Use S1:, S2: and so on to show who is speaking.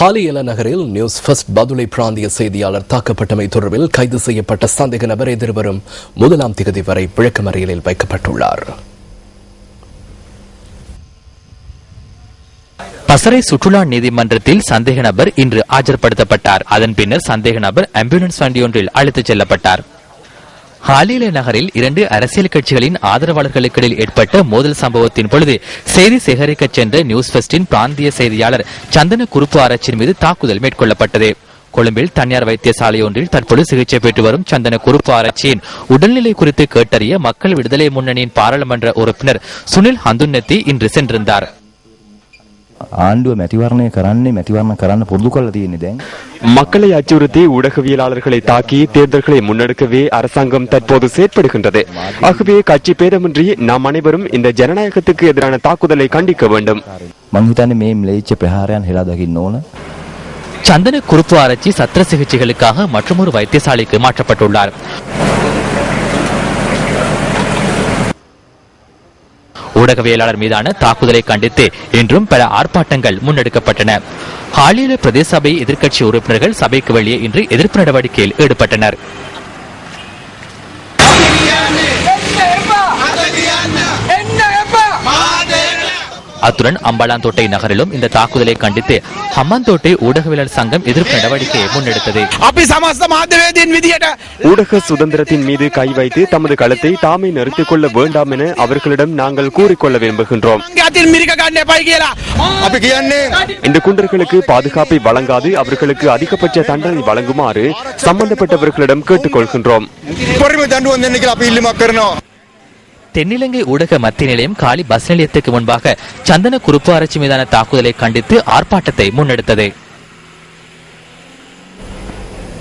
S1: ஹாலியல நகரில் news first Badulla பிராந்திய செய்தியாளர் தாக்கப்பட்டமை தொடர்பில் கைது செய்யப்பட்ட சந்தேக நபர் எதிர்வரும் முதலாம் திகதி வரை விளக்கமறியலில் வைக்கப்பட்டுள்ளார்.
S2: பசறை சுற்றுலா நீதிமன்றத்தில் சந்தேக நபர் இன்று ஆஜர்படுத்தப்பட்டார். அதன் பின்னர் சந்தேக நபர் ஆம்புலன்ஸ் வண்டியொன்றில் அழைத்துச் செல்லப்பட்டார். ஹாலிலே நகரில் இரண்டு அரசியல் கட்சிகளின் ஆதரவாளர்களுக்கிடையில் ஏற்பட்ட மோதல் சம்பவத்தின் பொழுது செய்தி சேகரிக்கச் சென்ற நியூஸ் பெஸ்டின் பிராந்திய செய்தியாளர் சந்தன குறுப்பு ஆராய்ச்சியின் மீது தாக்குதல் மேற்கொள்ளப்பட்டது. கொழும்பில் தனியார் வைத்தியசாலை ஒன்றில் தற்போது சிகிச்சை பெற்று வரும் சந்தன குறுப்பு ஆராய்ச்சியின் உடல்நிலை குறித்து கேட்டறிய மக்கள் விடுதலை முன்னணியின் பாராளுமன்ற உறுப்பினர் சுனில் ஹந்துன்னத்தி இன்று சென்றிருந்தார்.
S3: ආණ්ඩුව මැතිවරණය කරන්නේ මැතිවරණ කරන්න පුරුදු කල්ල තියෙන්නේ දැන්
S4: மக்களை அச்சுறுத்தி ஊடகவியலாளர்களை தாக்கி தேர்தல்களை முன்னெடுக்கவே அரசாங்கம் தற்போது செயற்படுகின்றது ஆகவே கட்சி பேதமின்றி நாம் அனைவரும் இந்த ஜனநாயகத்துக்கு எதிரான தாக்குதலை கண்டிக்க வேண்டும்
S3: මං හිතන්නේ මේ ම්ලේච්ච ප්‍රහාරයන් හෙලා දකින්න ඕන
S2: சந்தன குறுப்பு ஆராய்ச்சி சத்திர சிகிச்சைகளுக்காக மற்றொரு வைத்தியசாலைக்கு மாற்றப்பட்டுள்ளார் ஊடகவியலாளர் மீதான தாக்குதலை கண்டித்து இன்றும் பல ஆர்ப்பாட்டங்கள் முன்னெடுக்கப்பட்டன. ஹாலியில பிரதேச சபை எதிர்க்கட்சி உறுப்பினர்கள் சபைக்கு வெளியே இன்று எதிர்ப்பு நடவடிக்கையில் ஈடுபட்டனர். அத்துடன் அம்பாளாந்தோட்டை நகரிலும் இந்த தாக்குதலை கண்டித்து ஹம்மாந்தோட்டை ஊடகவியலாளர் சங்கம் எதிர்ப்பு நடவடிக்கையை முன்னெடுத்தது.
S4: ஊடக சுதந்திரத்தின் மீது கை வைத்து தமது களத்தை தாமே நிறுத்திக் கொள்ள வேண்டாம் என அவர்களிடம் நாங்கள் கூறிக்கொள்ள விரும்புகின்றோம். இந்த குண்டர்களுக்கு பாதுகாப்பை வழங்காது அவர்களுக்கு அதிகபட்ச தண்டனை வழங்குமாறு சம்பந்தப்பட்டவர்களிடம் கேட்டுக்கொள்கின்றோம்.
S2: தென்னிலங்கை ஊடக மத்திய நிலையம் காலி பஸ் நிலையத்துக்கு முன்பாக சந்தன குறுப்பு ஆராய்ச்சி மீதான தாக்குதலை கண்டித்து ஆர்ப்பாட்டத்தை முன்னெடுத்தது.